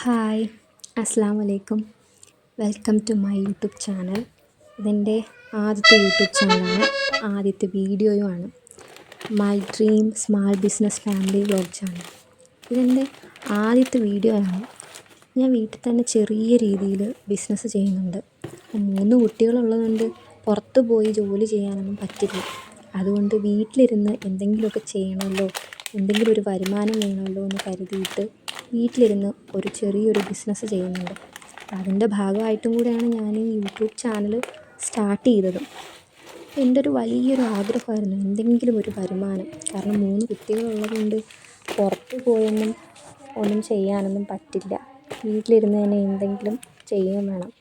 Hi അസ്സാം വലൈക്കും welcome to my YouTube channel. ഇതെന്റെ ആദ്യത്തെ യൂട്യൂബ് ചാനലാണ്. ആദ്യത്തെ വീഡിയോയുമാണ്. My dream small business family vlog channel ഇതെന്റെ ആദ്യത്തെ വീഡിയോ ആണ് ഞാൻ വീട്ടിൽ തന്നെ ചെറിയ രീതിയിൽ ബിസിനസ് ചെയ്യുന്നുണ്ട്. മൂന്ന് കുട്ടികളുള്ളതുകൊണ്ട് പുറത്ത് പോയി ജോലി ചെയ്യാനൊന്നും പറ്റില്ല. അതുകൊണ്ട് വീട്ടിലിരുന്ന് എന്തെങ്കിലുമൊക്കെ ചെയ്യണമല്ലോ എന്തെങ്കിലും ഒരു വരുമാനം വേണമല്ലോ എന്ന് കരുതിയിട്ട് വീട്ടിലിരുന്ന് ഒരു ചെറിയൊരു ബിസിനസ് ചെയ്യുന്നുണ്ട്. അതിന്റെ ഭാഗമായിട്ടും കൂടെയാണ് ഞാൻ ഈ യൂട്യൂബ് ചാനൽ സ്റ്റാർട്ട് ചെയ്തത്. എന്റെ ഒരു വലിയൊരു ആഗ്രഹമായിരുന്നു എന്തെങ്കിലും ഒരു വരുമാനം. കാരണം മൂന്ന് കുട്ടികളുള്ളത് കൊണ്ട് പുറത്ത് പോയൊന്നും ഒന്നും ചെയ്യാനൊന്നും പറ്റില്ല. വീട്ടിലിരുന്ന് തന്നെ എന്തെങ്കിലും ചെയ്യുകയും വേണം.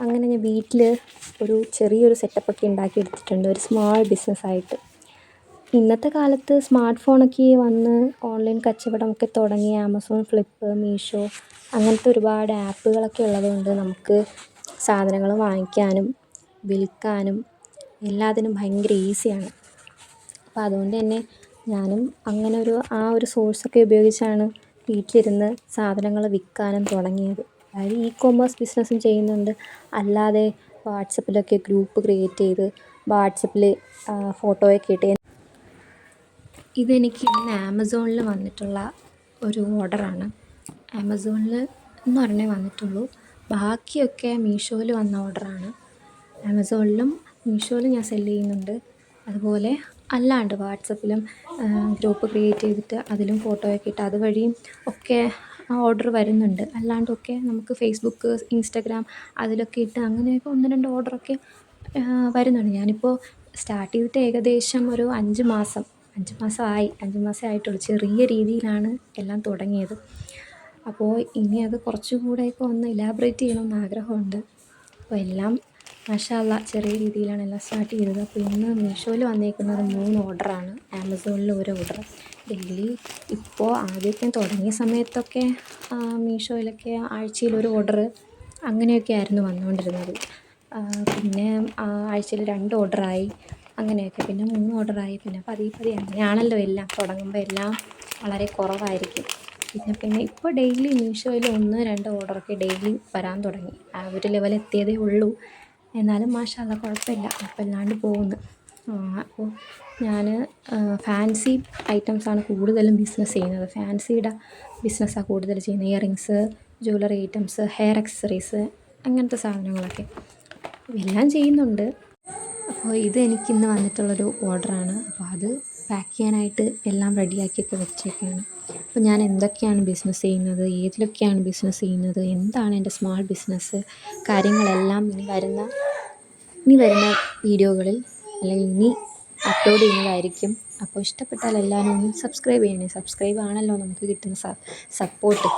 അങ്ങനെ ഞാൻ വീട്ടിൽ ഒരു ചെറിയൊരു സെറ്റപ്പൊക്കെ ഉണ്ടാക്കിയെടുത്തിട്ടുണ്ട്. ഒരു സ്മാൾ ബിസിനസ്സായിട്ട് ഇന്നത്തെ കാലത്ത് സ്മാർട്ട് ഫോണൊക്കെ വന്ന് ഓൺലൈൻ കച്ചവടമൊക്കെ തുടങ്ങി ആമസോൺ ഫ്ലിപ്പ് മീഷോ അങ്ങനത്തെ ഒരുപാട് ആപ്പുകളൊക്കെ ഉള്ളതുകൊണ്ട് നമുക്ക് സാധനങ്ങൾ വാങ്ങിക്കാനും വിൽക്കാനും എല്ലാത്തിനും ഭയങ്കര ഈസിയാണ്. അപ്പോൾ അതുകൊണ്ട് തന്നെ ഞാനും അങ്ങനെ ഒരു ആ ഒരു സോഴ്സൊക്കെ ഉപയോഗിച്ചാണ് വീട്ടിലിരുന്ന് സാധനങ്ങൾ വിൽക്കാനും തുടങ്ങിയത്. അതായത് ഇ കോമേഴ്സ് ബിസിനസ്സും ചെയ്യുന്നുണ്ട്. അല്ലാതെ വാട്സപ്പിലൊക്കെ ഗ്രൂപ്പ് ക്രിയേറ്റ് ചെയ്ത് വാട്സപ്പിൽ ഫോട്ടോയൊക്കെ ഇട്ട് ഇതെനിക്ക് ഇന്ന് ആമസോണിൽ വന്നിട്ടുള്ള ഒരു ഓർഡറാണ്. ആമസോണിൽ എന്ന് പറഞ്ഞേ വന്നിട്ടുള്ളൂ. ബാക്കിയൊക്കെ മീഷോയിൽ വന്ന ഓർഡറാണ്. ആമസോണിലും മീഷോയിലും ഞാൻ സെൽ ചെയ്യുന്നുണ്ട്. അതുപോലെ അല്ലാണ്ട് വാട്സപ്പിലും ഗ്രൂപ്പ് ക്രിയേറ്റ് ചെയ്തിട്ട് അതിലും ഫോട്ടോയൊക്കെ ഇട്ട് അതുവഴിയും ഒക്കെ ഓർഡർ വരുന്നുണ്ട്. അല്ലാണ്ടൊക്കെ നമുക്ക് ഫേസ്ബുക്ക് ഇൻസ്റ്റഗ്രാം അതിലൊക്കെ ഇട്ട് അങ്ങനെയൊക്കെ ഒന്ന് രണ്ട് ഓർഡറൊക്കെ വരുന്നുണ്ട്. ഞാനിപ്പോൾ സ്റ്റാർട്ട് ചെയ്തിട്ട് ഏകദേശം ഒരു അഞ്ച് മാസം അഞ്ച് മാസമായി അഞ്ച് മാസമേ ആയിട്ടുള്ളൂ ചെറിയ രീതിയിലാണ് എല്ലാം തുടങ്ങിയത്. അപ്പോൾ ഇനി അത് കുറച്ചും ഇപ്പോൾ ഒന്ന് ഇലാബറേറ്റ് ചെയ്യണമെന്ന് ആഗ്രഹമുണ്ട്. അപ്പോൾ എല്ലാം മാഷാ ചെറിയ രീതിയിലാണ് എല്ലാം സ്റ്റാർട്ട് ചെയ്തത്. അപ്പോൾ ഇന്ന് മീഷോയിൽ വന്നേക്കുന്നത് മൂന്ന് ഓർഡറാണ് ആമസോണിൽ ഒരു ഓർഡർ ഡെയിലി ഇപ്പോൾ ആദ്യമൊക്കെ തുടങ്ങിയ സമയത്തൊക്കെ മീഷോയിലൊക്കെ ആഴ്ചയിൽ ഒരു ഓർഡർ അങ്ങനെയൊക്കെ ആയിരുന്നു വന്നുകൊണ്ടിരുന്നത് പിന്നെ ആഴ്ചയിൽ രണ്ട് ഓർഡറായി അങ്ങനെയൊക്കെ പിന്നെ മൂന്ന് ഓർഡറായി പിന്നെ പതിയെ പതിയെ അങ്ങനെയാണല്ലോ എല്ലാം. തുടങ്ങുമ്പോൾ എല്ലാം വളരെ കുറവായിരിക്കും. പിന്നെ പിന്നെ ഇപ്പോൾ ഡെയിലി മീഷോയിൽ ഒന്ന് രണ്ട് ഓർഡറൊക്കെ ഡെയിലി വരാൻ തുടങ്ങി. ആ ഒരു ലെവൽ എത്തിയതേ ഉള്ളൂ. എന്നാലും മാഷാല്ല കുഴപ്പമില്ല. കുഴപ്പമില്ലാണ്ട് പോകുന്നു. അപ്പോൾ ഞാൻ ഫാൻസി ഐറ്റംസാണ് കൂടുതലും ബിസിനസ് ചെയ്യുന്നത്. ഫാൻസിയുടെ ബിസിനസ്സാണ് കൂടുതൽ ചെയ്യുന്നത്. Earrings jewellery items hair accessories അങ്ങനത്തെ സാധനങ്ങളൊക്കെ. എല്ലാം ചെയ്യുന്നുണ്ട്. അപ്പോൾ ഇത് എനിക്ക് ഇന്ന് വന്നിട്ടുള്ളൊരു ഓർഡറാണ്. അപ്പോൾ അത് പാക്ക് ചെയ്യാനായിട്ട് എല്ലാം റെഡിയാക്കിയൊക്കെ വെച്ചേക്കാണ്. അപ്പോൾ ഞാൻ എന്തൊക്കെയാണ് ബിസിനസ് ചെയ്യുന്നത് ഏതിലൊക്കെയാണ് ബിസിനസ് ചെയ്യുന്നത് എന്താണ് എന്റെ സ്മാൾ ബിസിനസ് കാര്യങ്ങളെല്ലാം ഇനി വരുന്ന ഇനി വരുന്ന വീഡിയോകളിൽ അല്ലെങ്കിൽ ഇനി അപ്ലോഡ് ചെയ്യുന്നതായിരിക്കും. അപ്പോൾ ഇഷ്ടപ്പെട്ടാൽ എല്ലാവരും ഒന്ന് സബ്സ്ക്രൈബ് ചെയ്യണേ. സബ്സ്ക്രൈബ് ആണല്ലോ നമുക്ക് കിട്ടുന്ന സപ്പോർട്ട്